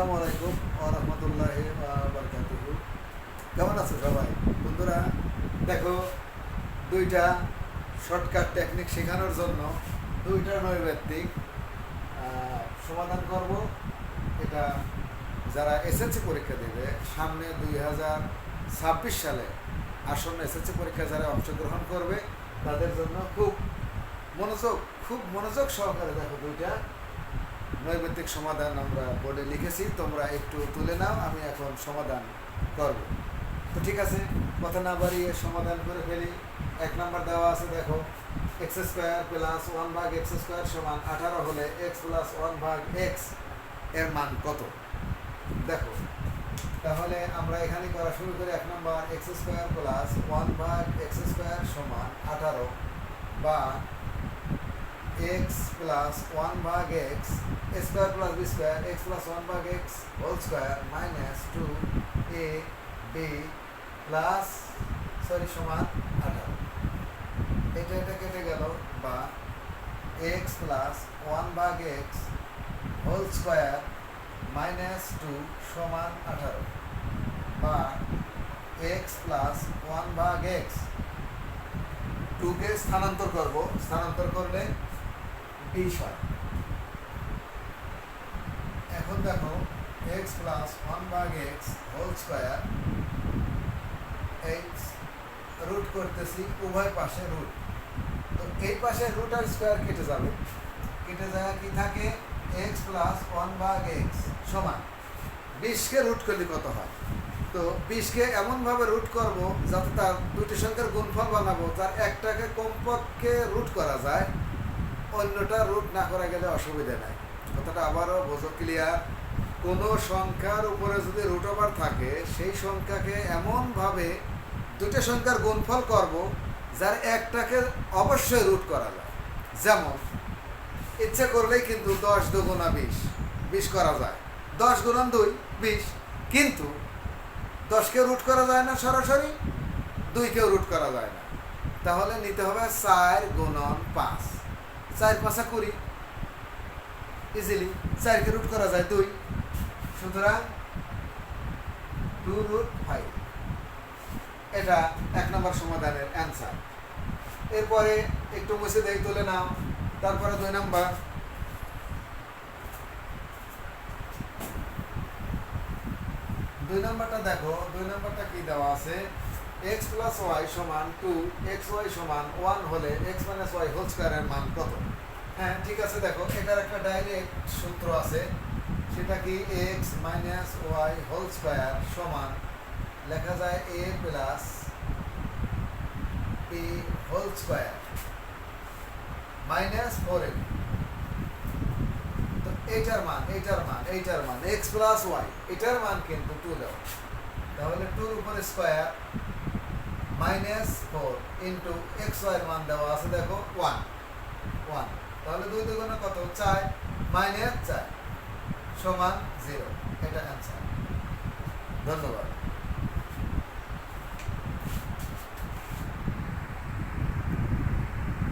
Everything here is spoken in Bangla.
আসসালামু আলাইকুম ওরহমতুল্লাহ বারকাতুহু। কেমন আছো সবাই? বন্ধুরা, দেখো, দুইটা শর্টকাট টেকনিক শেখানোর জন্য দুইটা নৈবেত্তিক সমাধান করব। এটা যারা এসএসসি পরীক্ষা দেবে, সামনে দুই হাজার ছাব্বিশ সালে আসন্ন এসএসসি পরীক্ষা যারা অংশগ্রহণ করবে, তাদের জন্য খুব মনোযোগ খুব মনোযোগ সহকারে দেখো দুইটা নৈবেদ্যিক সমাধান আমরা বোর্ডে লিখেছি, তোমরা একটু তুলে নাও, আমি এখন সমাধান করব। তো ঠিক আছে, কথা না বাড়িয়ে সমাধান করে ফেলি। এক নাম্বার দেওয়া আছে, দেখো এক্স স্কোয়ার প্লাস ওয়ান ভাগ এক্স স্কোয়ার সমান আঠারো হলে এক্স প্লাস ওয়ান ভাগ এক্সের মান কত? দেখো, তাহলে আমরা এখানে করা শুরু করি এক number x square plus one ভাগ এক্স স্কোয়ার সমান আঠারো বা x plus 1 ভাগ x square plus b square x plus one ভাগ x whole square minus two a b plus sorry সমান আঠারো। এটা এটা কেটে গেল বা এক্স প্লাস ওয়ান ভাগ x whole square minus two সমান আঠারো বা এক্স প্লাস ওয়ান ভাগ এক্স টুকে স্থানান্তর করব। স্থানান্তর করলে বিশ হয় এখন দেখো এক্স প্লাস ওয়ান ভাগ x whole square x root করতেছি উভয় পাশে রুট তো এই পাশে রুট আর স্কোয়ার কেটে যাবে। কেটে যায় কি থাকে? এক্স প্লাস ওয়ান ভাগ এক্স সমান। বিশকে রুট করলে কত হয়? তো বিশকে এমনভাবে রুট করব যাতে তার দুটি সংখ্যার গুণফল বানাবো তার একটাকে কমপক্ষে রুট করা যায়। অন্যটা রুট না করা গেলে অসুবিধা নাই। কথাটা আবারও বোঝো ক্লিয়ার কোনো সংখ্যার উপরে যদি রুট ওভার থাকে, সেই সংখ্যাকে এমনভাবে দুটো সংখ্যার গুণফল করব, যার একটাকে অবশ্যই রুট করা যায়। যেমন, ইচ্ছে করলেই কিন্তু দশ দুগুণা বিশ বিশ করা যায়। দশ গুণন দুই, বিশ। কিন্তু, দশকে রুট করা যায় না সরাসরি, দুইকেও রুট করা যায় না। তাহলে নিতে হবে চার গুণন পাঁচ। চার পাঁচা কুড়ি ইজিলি চারকে রুট করা যায় দুই। সুতরাং টু রুট ফাইভ এটা এক নম্বর সমাধানের অ্যান্সার এরপরে একটু মুছে দেই, তুলে নাও। তারপরে দুই নাম্বার। দুই নাম্বারটা দেখো, দুই নাম্বারটা কি দেওয়া আছে? এক্স প্লাস ওয়াই সমান টু, এক্স ওয়াই সমান ওয়ান হলে এক্স মাইনাস ওয়াই হোল স্কোয়ারের মান কত? হ্যাঁ ঠিক আছে, দেখো, এটার একটা ডাইরেক্ট সূত্র আছে। সেটা কি x minus y whole square সমান, লেখা যায় a plus b whole square minus four a. তো এইটার মান এইটার মান এইটার মান, এক্স প্লাস ওয়াই, এটার মান কিন্তু টু দেওয়া তাহলে টুর উপরে square minus four into x ওয়াইয়ের মান দেওয়া আছে, দেখো ওয়ান ওয়ান তাহলে দুই দুগুণে কত? চার মাইনাস চার, সমান জিরো এটা অ্যান্সার ধন্যবাদ।